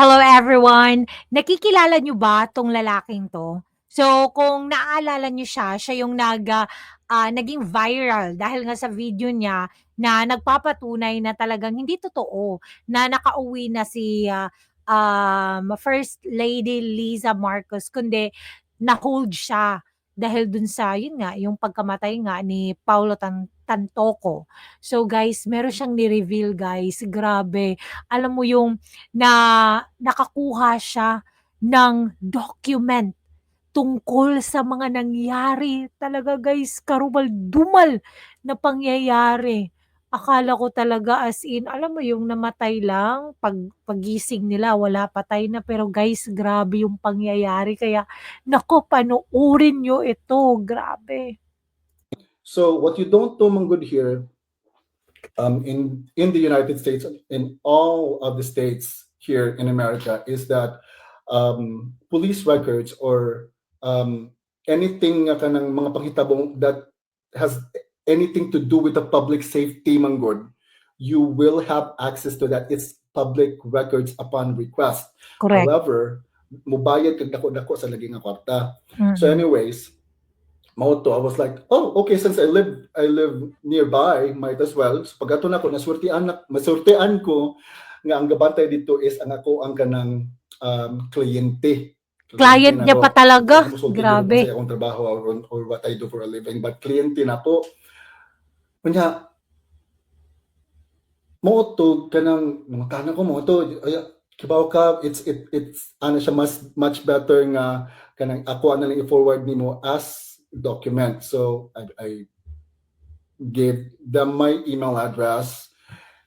Hello everyone! Nakikilala niyo ba 'tong lalaking 'to? So, kung naaalala niyo siya, siya yung nag ah, ah, naging viral dahil nga sa video niya na nagpapatunay na talagang hindi totoo na nakauwi na si, ah, um, First Lady Liza Marcos kundi na-hold siya dahil dun sa yun nga, yung pagkamatay nga ni Paulo Tan Tantoco. So guys, meron siyang ni-reveal guys, grabe. Alam mo yung na nakakuha siya ng document tungkol sa mga nangyari. Talaga guys, karumal-dumal na pangyayari. Akala ko talaga as in, alam mo yung namatay lang, pag paggising nila wala, patay na. Pero guys, grabe yung pangyayari. Kaya naku, panoorin niyo ito, grabe. So what you don't know, Manggod, here, um, in in the United States, in all of the states here in America, is that um, police records or um, anything mga panghitabong that has anything to do with the public safety, Manggod, you will have access to that. It's public records upon request. Correct. However, mubayad kag dako-dako sa lagi nga kwarta. So Mm. anyways, Mauto, I was like, oh, okay, since I live I live nearby, might as well. So pag ato na ko, nasurtian, na, masurtian ko nga ang gabantay dito is ang ako ang kanang um, kliyente. Client niya pa talaga. Grabe. Kasi akong trabaho or, or what I do for a living. But kliyente na ko. Kanya, mo to kanang mga tanan ko mo to ay kibaw ka it's it it's ano siya mas much better nga kanang ako ana lang i-forward nimo as document. So I, I gave them my email address.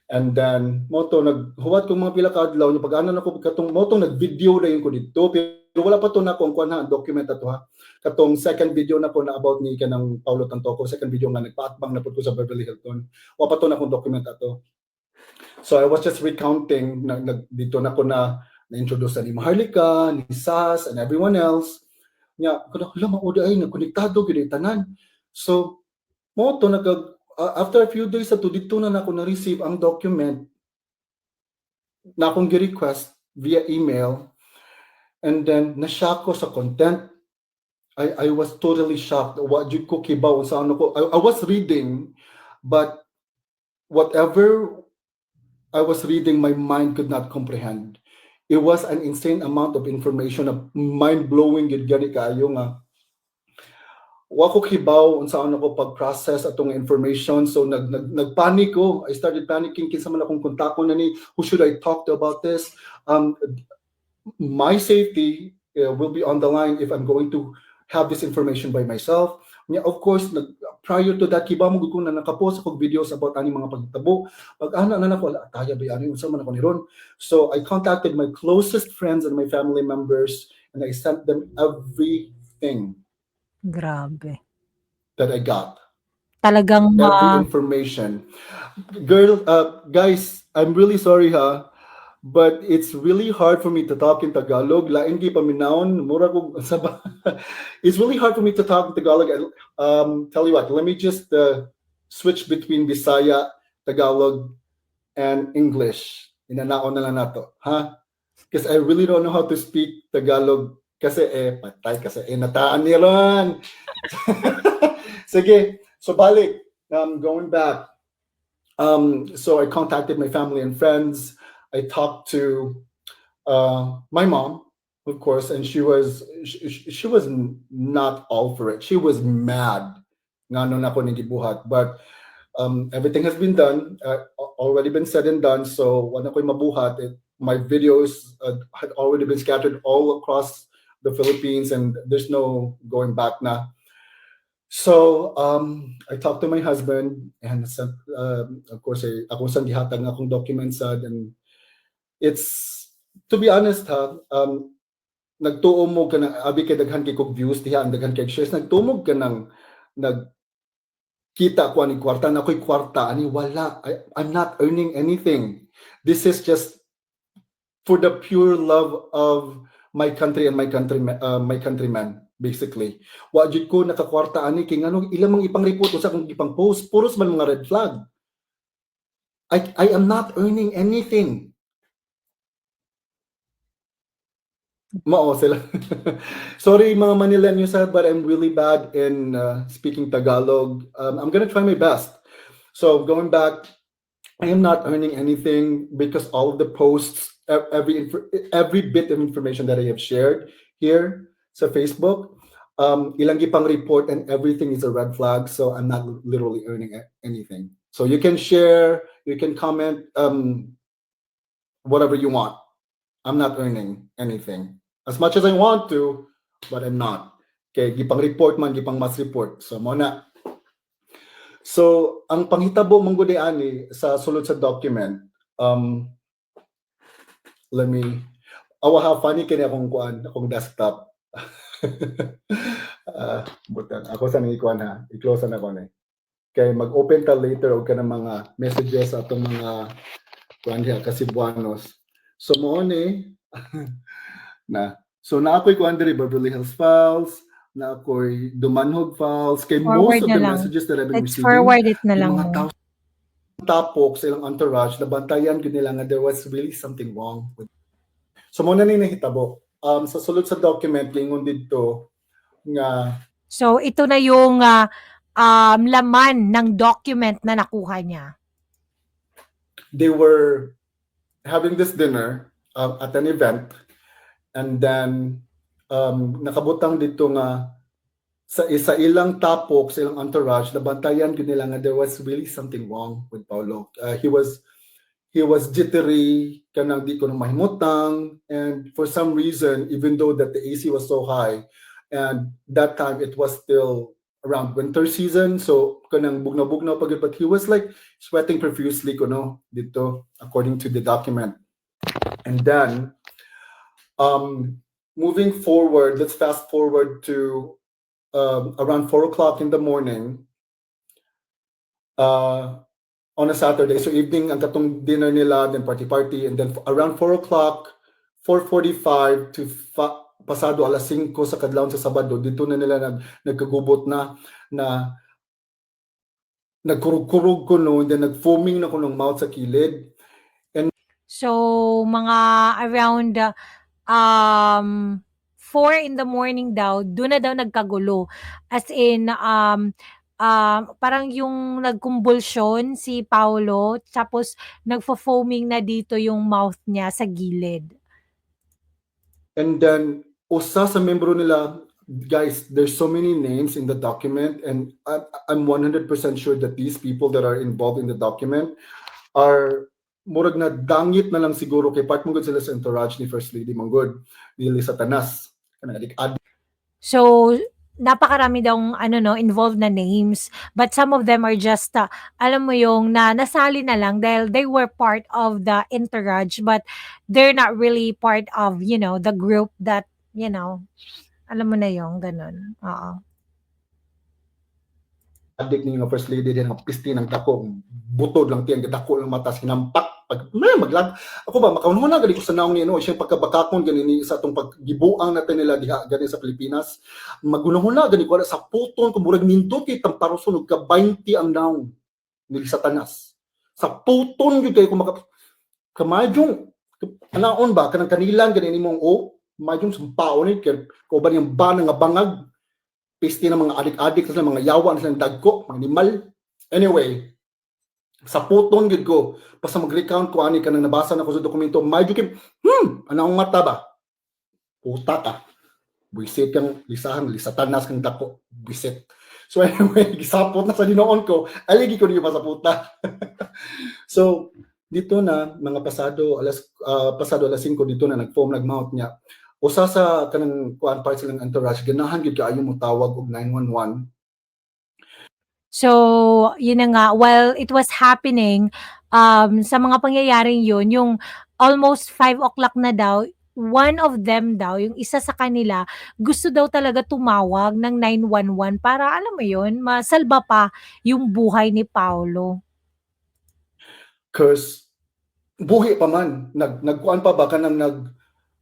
And then mo to naghuwat ko mga pila ka adlaw nya pag ano na ko katong mo to nag-video na yun ko dito. Pero wala pa to na kung kuan ha document ato ha. Katong second video na ko na about ni kanang Paulo Tantoco second video nga nagpaatbang na pud ko sa Beverly Hilton. Wa pa to na kung document ato So I was just recounting na, na dito na ko na na-introduce na ni Maharlika, ni Sas, and everyone else. Nya, kada hala mauda ay nagkonektado gyud tanan. So mo to nag uh, after a few days ato dito na nako na-receive ang document na akong gi-request via email and then na-shock ko sa content. I I was totally shocked. What jud ko kibaw sa ano ko. I, I was reading but whatever I was reading, my mind could not comprehend. It was an insane amount of information, na mind-blowing gid gani kaayo nga. Wa ko kibaw unsa ano ko pag-process atong information so nag, nag nagpanic ko. I started panicking kinsa man akong kontakon na ni who should I talk to about this? Um my safety uh, will be on the line if I'm going to have this information by myself. Nya of course nag, prior to that kiba mo gud na nakapost ako videos about ani mga pagtabo. Pag ana na nako ala taya ba ani unsa man ako ni ron? So i contacted my closest friends and my family members and i sent them everything Grabe. that i got. Talagang every ma information. Girl uh, guys i'm really sorry ha but it's really hard for me to talk in Tagalog. Lain gi paminawon, mura ko sa ba- It's really hard for me to talk in Tagalog. Um, tell you what, let me just uh, switch between Bisaya, Tagalog, and English. Inanaon na lang nato, ha? Because I really don't know how to speak Tagalog kasi eh, patay kasi eh, nataan ni Ron. Sige, so balik. Um, going back. Um, so I contacted my family and friends. I talked to uh, my mom, of course, and she was she, she was not all for it. She was mad. But um, everything has been done, uh, already been said and done. So. It, my videos uh, had already been scattered all across the Philippines, and there's no going back now. So um, I talked to my husband, and sa- um, of course, eh, ako sang gihatag nga akong documents sad, and it's to be honest ha, um, nagtuo mo ka na abi kay daghan kay kog views diha ang daghan kay shares nagtumog ka nang nag kita ko ani kwarta na ko'y kwarta ani wala. I, I'm not earning anything. This is just for the pure love of my country and my country uh, my countrymen basically. Wa jud ko nakakwarta ani kay ngano ilang mga ipang report sa kung ipang post puros man mga red flag. I I am not earning anything Mao sila. Sorry mga Manileños ah, but I'm really bad in uh, speaking Tagalog. Um, I'm gonna try my best. So going back, I am not earning anything because all of the posts, every every bit of information that I have shared here sa Facebook, um, ilang gipang report and everything is a red flag. So I'm not literally earning anything. So you can share, you can comment, um, whatever you want. I'm not earning anything. As much as I want to, but I'm not. Okay, gipang report man, gipang mass report. So, mo na. So, ang panghitabo mong gudi ani sa sulod sa document, um, let me, awa ha, funny kini akong kuan, akong desktop. uh, butan, ako sa nang ikuan ha, i-close na ako na. Kay mag-open ta later og ka ng mga messages sa atong mga kuan diha kasi buanos. So mo ni na so na ako'y kuan diri Beverly Hills Files, na ako'y Dumanhog Files, kay Forward most of the lang. messages that I've been Let's receiving, forward it na lang mga tao tapok sa ilang entourage, nabantayan yun nila nga there was really something wrong with So mo na ni nahitabo. Um, sa sulod sa document, lingon dito nga So ito na yung ah, um, laman ng document na nakuha niya. they were having this dinner uh, at an event and then um, nakabutang dito nga sa isa ilang tapok sa ilang entourage nabantayan gyud nila nga there was really something wrong with Paulo uh, he was he was jittery kanang di ko na mahimutang. And for some reason even though that the AC was so high and that time it was still around winter season so kanang bugna-bugna pa gyud. But he was like sweating profusely kuno dito according to the document. And then um moving forward, let's fast forward to um, around four o'clock in the morning uh on a Saturday. So evening ang katong dinner nila, then party party, and then around four o'clock, 4.45 to fa- pasado alas 5 sa kadlawon sa Sabado, dito na nila nag, nagkagubot na na nagkurug-kurug ko no, then nag-foaming na ko ng mouth sa kilid. So mga around uh, um 4 in the morning daw, doon na daw nagkagulo. As in um um, parang yung nagkumbulsyon si Paulo, tapos nagfo-foaming na dito yung mouth niya sa gilid. And then, usa sa membro nila, guys, there's so many names in the document, and I'm 100% sure that these people that are involved in the document are murag na dangit na lang siguro kay part mong sila sa entourage ni First Lady Manggod, ni adik ad So napakarami daw ano no involved na names but some of them are just uh, alam mo yung na nasali na lang dahil they were part of the entourage but they're not really part of you know the group that you know alam mo na yung ganun. Oo. Adik ni nga First Lady din nga pisti ng dako, butod lang tiyang dako lang mata sinampak pag may maglag ako ba makaunho na gali ko sa naong ni no? Siya pagkabakakon gani ni sa atong paggibuang natin nila diha gani sa Pilipinas. Magunahon na gani ko sa puton ko murag nindot kay tamparoson og ka 20 ang naong ni Satanas. Sa puton gyud kay ko maka kamayong anaon ba kanang kanilan gani nimong o mayong sampaon ni kay ko ba yung ba nga bangag pisti ng mga adik-adik sa mga yawa na silang dagko, mga animal. Anyway, sa puton gid ko, basta mag-recount ko ani kanang nabasa na ko sa dokumento, medyo kim, hmm, anong mata ba? Puta ka. Buisit kang lisahan, lisatan nas kang dako, buisit. So anyway, gisapot na sa dinoon ko, aligi ko niyo pa sa puta. so, dito na mga pasado alas ah, pasado alas 5 dito na nag-foam nag-mount niya usa sa kanang kuan part silang entourage ganahan gyud kaayo mo tawag og 911 So, yun na nga, while it was happening, um, sa mga pangyayaring yun, yung almost 5 o'clock na daw, one of them daw, yung isa sa kanila, gusto daw talaga tumawag ng 911 para, alam mo yun, masalba pa yung buhay ni Paulo. cause buhi pa man nag nagkuan pa ba? Kanang nag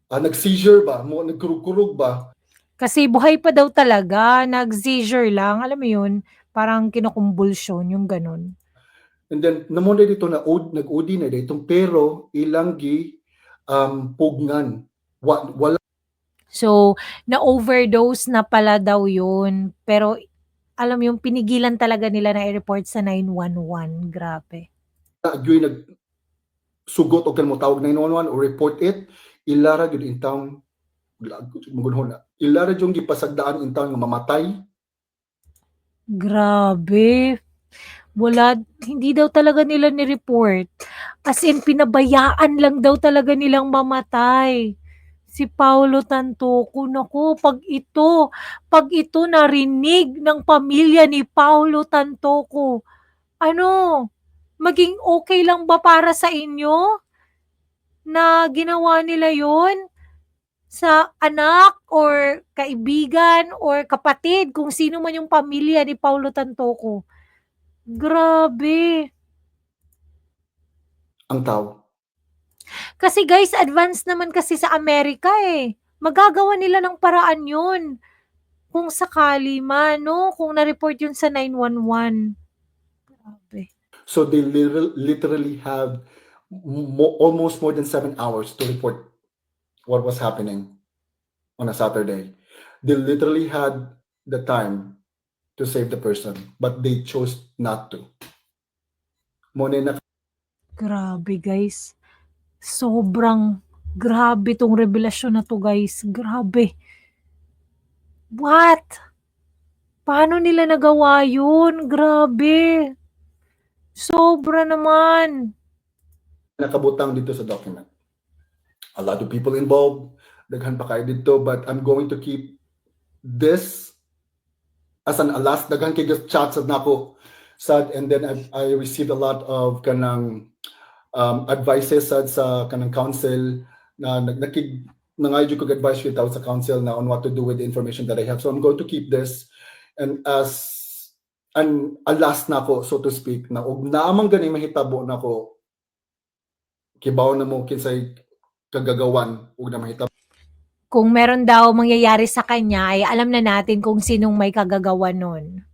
ah, nag-seizure ba? Mo nagkurug-kurug ba? Kasi buhay pa daw talaga, nag-seizure lang, alam mo yun, parang kinukumbulsyon, yung ganun. and then namo na dito na od nag-OD na ditong pero ilang gi um pugngan wa, wala So, na-overdose na pala daw yun, pero alam mo yung pinigilan talaga nila na i-report sa 911, grabe. Agyo'y nag sugot og kanimo tawag 911 or report it, ilara gyud in town magunhon na. Ilara yung gipasagdaan in town nga mamatay. Grabe. Wala hindi daw talaga nila ni-report. As in pinabayaan lang daw talaga nilang mamatay. Si Paulo Tantoco, naku 'pag ito 'pag ito narinig ng pamilya ni Paulo Tantoco, ano, maging okey lang ba para sa inyo? Na ginawa nila yun? Sa anak or kaibigan or kapatid, kung sino man yung pamilya ni Paulo Tantoco. Grabe. Ang tao. Kasi guys, advance naman kasi sa Amerika, eh. Magagawa nila ng paraan yun. Kung sakali man 'no, kung na-report yun sa 911. Grabe. So they literal literally have mo almost more than 7 hours to report what was happening on a Saturday. They literally had the time to save the person, but they chose not to. Mo na Grabe guys. Sobrang grabe 'tong revelasyon na 'to guys, grabe. What? Paano nila nagawa yun? Grabe. Sobra naman. nakabutang dito sa document. A lot of people involved, daghan pa kayo dito, but I'm going to keep this as an alas daghan kay chats at nako sad and then I, I received a lot of kanang um, advices sad sa kanang council na nakig nangayo ko advice without sa council na on what to do with the information that I have. So I'm going to keep this and as an alas nako so to speak na og naamang gani mahitabo nako kibaw na mo kinsay kagagawan ug na mahitabo Kung meron daw mangyayari sa kanya, ay alam na natin kung sinong may kagagawa nun.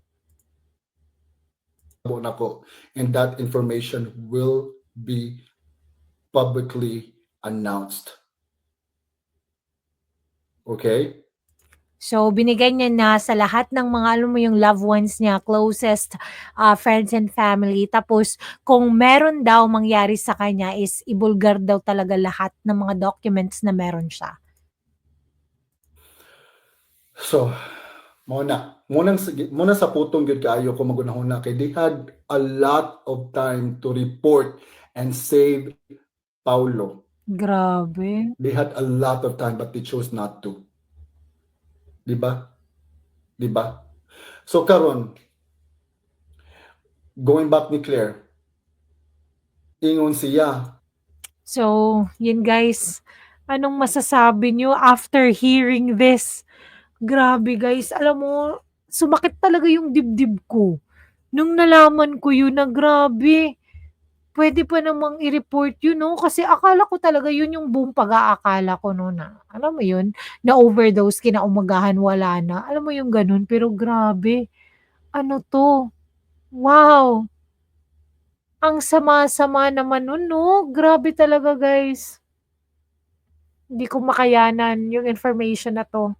nako and that information will be publicly announced. Okay? So, binigay niya na sa lahat ng mga alam mo yung loved ones niya, closest ah, friends and family. Tapos, kung meron daw mangyari sa kanya is ibulgar daw talaga lahat ng mga documents na meron siya. So, muna, muna, muna sa putong gyud kaayo ko magunahuna kay they had a lot of time to report and save Paulo. Grabe. They had a lot of time but they chose not to. Di ba? Di ba? So karon going back ni Claire, ingon siya, So, yun guys. Anong masasabi nyo after hearing this? Grabe guys. Alam mo, sumakit talaga yung dibdib ko. Nung nalaman ko yun na grabe. Pwede pa namang i-report yun, no? Kasi akala ko talaga yun yung buong pag-aakala ko no na. Alam mo yun? Na overdose, kinaumagahan, wala na. Alam mo yung ganun. Pero grabe. Ano to? Wow. Ang sama-sama naman nun, no? Grabe talaga, guys. Hindi ko makayanan yung information na to.